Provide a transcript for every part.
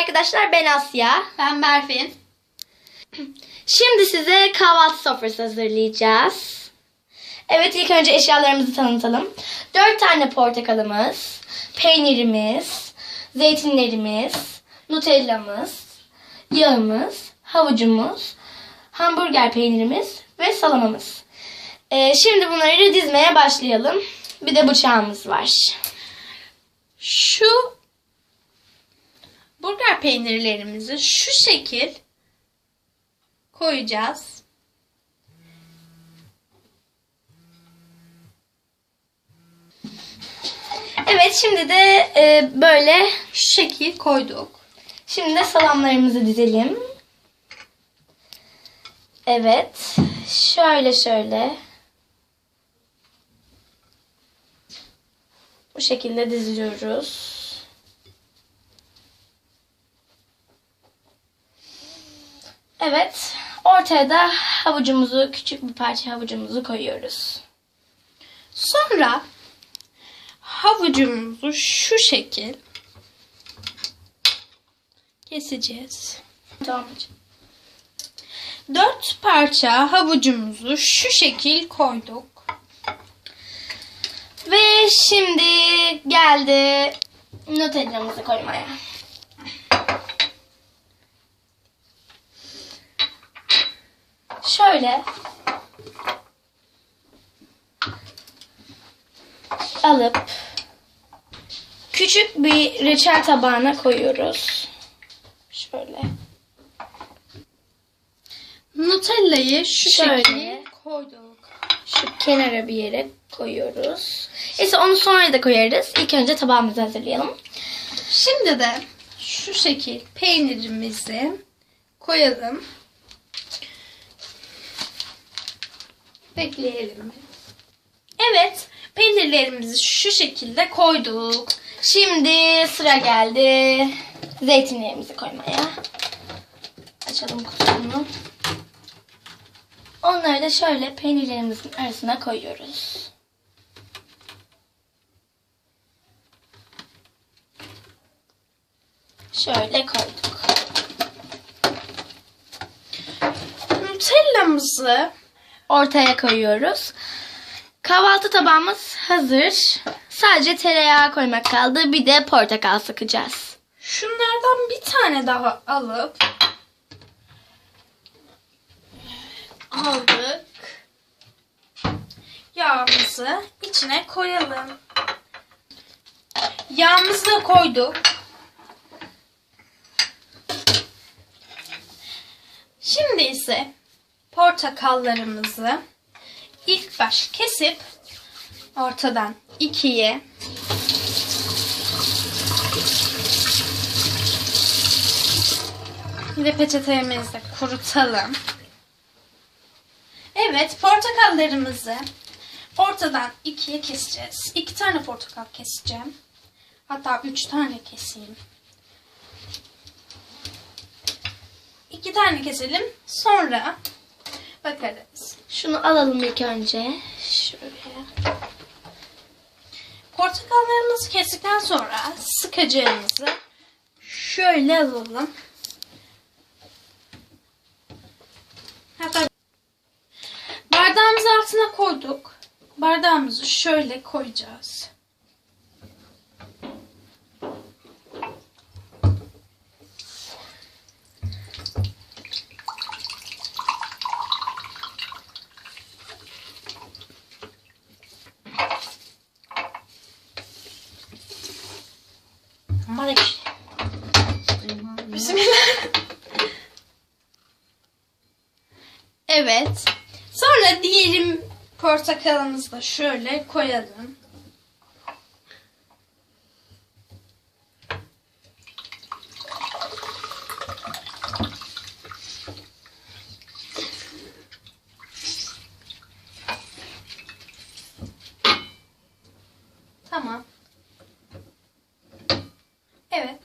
arkadaşlar ben Asya. Ben Berfin. Şimdi size kahvaltı sofrası hazırlayacağız. Evet ilk önce eşyalarımızı tanıtalım. 4 tane portakalımız, peynirimiz, zeytinlerimiz, nutellamız, yağımız, havucumuz, hamburger peynirimiz ve salamamız. Ee, şimdi bunları dizmeye başlayalım. Bir de bıçağımız var. Şu peynirlerimizi şu şekil koyacağız. Evet şimdi de e, böyle Şu şekil koyduk. Şimdi de salamlarımızı dizelim. Evet. Şöyle şöyle. Bu şekilde diziyoruz. Evet. Ortaya da havucumuzu, küçük bir parça havucumuzu koyuyoruz. Sonra havucumuzu şu şekil keseceğiz. Dört parça havucumuzu şu şekil koyduk. Ve şimdi geldi Nutella'mızı koymaya. Şöyle alıp küçük bir reçel tabağına koyuyoruz. Şöyle. Nutella'yı şu Şöyle. şekil koyduk. Şu kenara bir yere koyuyoruz. Neyse onu sonra da koyarız. İlk önce tabağımızı hazırlayalım. Şimdi de şu şekil peynirimizi koyalım. Bekleyelim. Evet, peynirlerimizi şu şekilde koyduk. Şimdi sıra geldi zeytinlerimizi koymaya. Açalım kutusunu. Onları da şöyle peynirlerimizin arasına koyuyoruz. Şöyle koyduk. Nutella'mızı Ortaya koyuyoruz. Kahvaltı tabağımız hazır. Sadece tereyağı koymak kaldı. Bir de portakal sıkacağız. şunlardan bir tane daha alıp aldık. Yağımızı içine koyalım. Yağımızı da koyduk. Şimdi ise portakallarımızı ilk baş kesip ortadan ikiye Bir de peçetemizde kurutalım. Evet, portakallarımızı ortadan ikiye keseceğiz. İki tane portakal keseceğim. Hatta üç tane keseyim. İki tane keselim. Sonra bakarız. Şunu alalım ilk önce. Şuraya. Portakallarımızı kestikten sonra sıkacağımızı şöyle alalım. Hatta bardağımızı altına koyduk. Bardağımızı şöyle koyacağız. Evet. Sonra diğerim portakalımızı da şöyle koyalım. Tamam. Evet.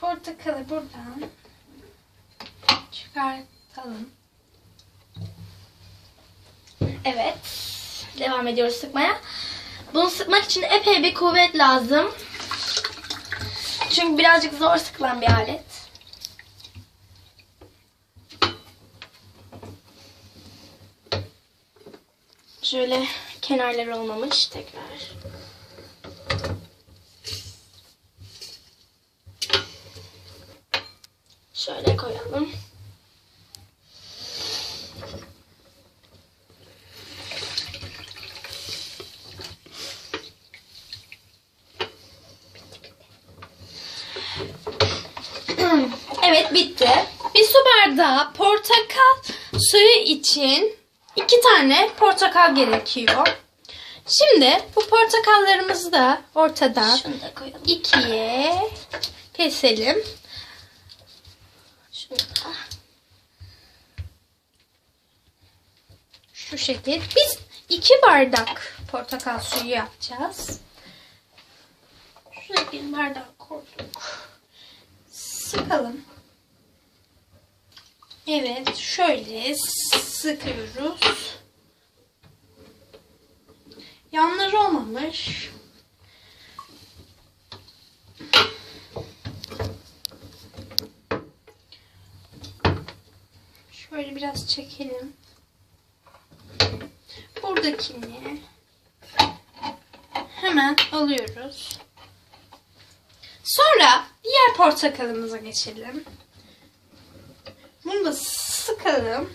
Portakalı buradan çıkartalım. Evet. Devam ediyoruz sıkmaya. Bunu sıkmak için epey bir kuvvet lazım. çünkü birazcık zor sıkılan bir alet. Şöyle kenarları olmamış tekrar. Şöyle koyalım. Evet bitti. Bir su bardağı portakal suyu için iki tane portakal gerekiyor. Şimdi bu portakallarımızı da ortadan da ikiye keselim. Şunu da. Şu şekil. Biz iki bardak portakal suyu yapacağız. Şuraya bir bardak koyduk. Sıkalım. Evet, şöyle sıkıyoruz. Yanları olmamış. Şöyle biraz çekelim. Buradakini hemen alıyoruz. Sonra diğer portakalımıza geçelim. Bunu da sıkalım.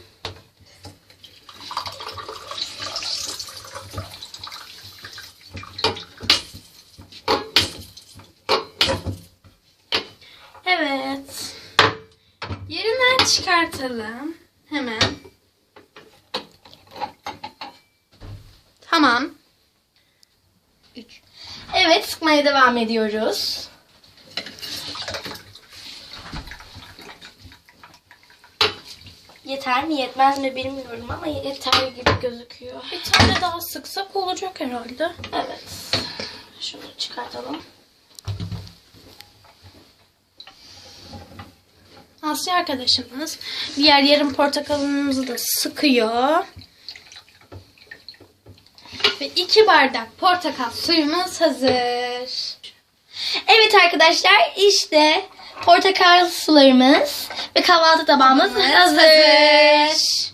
Evet. Yerinden çıkartalım. Hemen. Tamam. Evet sıkmaya devam ediyoruz. Yeter mi yetmez mi bilmiyorum ama yeter gibi gözüküyor. Bir tane daha sıksak olacak herhalde. Evet. Şunu çıkartalım. Asya arkadaşımız diğer yarım portakalımızı da sıkıyor. Ve iki bardak portakal suyumuz hazır. Evet arkadaşlar işte portakal sularımız ve kahvaltı tabağımız hazır. hazır.